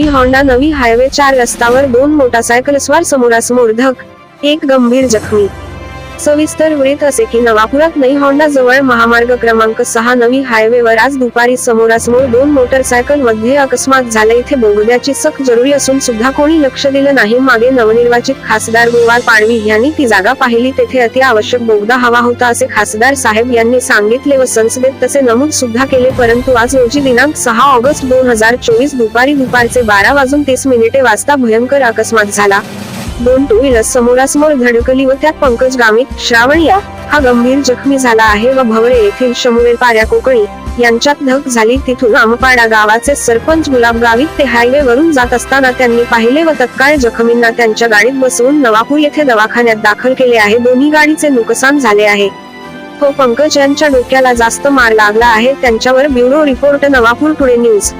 नोई होंडा नवी हायवे चार रस्त्यावर दोन मोटारसायकल स्वार समोरासमोर धक एक गंभीर जखमी. सविस्तर वृत्त असे की नवापुरात नई होंडा जवळ महामार्ग क्रमांक सहा नवी हायवेवर आज दुपारी समोरासमोर दोन मोटरसायकलमध्ये अकस्मात झाले. इथे बोगद्याची सख जरुरी असून सुद्धा कोणी लक्ष दिलं नाही. मागे नवनिर्वाचित खासदार गोवाल पाडवी यांनी ती जागा पाहिली. तेथे अति आवश्यक बोगदा हवा होता असे खासदार साहेब यांनी सांगितले व संसदेत तसे नमूद सुद्धा केले. परंतु आज रोजी दिनांक सहा ऑगस्ट दोन हजार चोवीस दुपारी दुपारचे बारा वाजून तीस मिनिटे वाजता भयंकर अकस्मात झाला. दोन टू व्हीलर समोरासमोर धडकली व त्यात पंकज गामित श्रावण या हा गंभीर जखमी झाला आहे व भवळे येथील शमुवेल पाऱ्या कोकणी यांच्यात धक झाली. तिथून आमपाडा गावाचे सरपंच गुलाब गावित ते हायवे वरून जात असताना त्यांनी पाहिले व तत्काळ जखमींना त्यांच्या गाडीत बसवून नवापूर येथे दवाखान्यात दाखल केले आहे. दोन्ही गाडीचे नुकसान झाले आहे. तो पंकज यांच्या डोक्याला जास्त मार लागला आहे. त्यांच्यावर bureau report Navapur today news.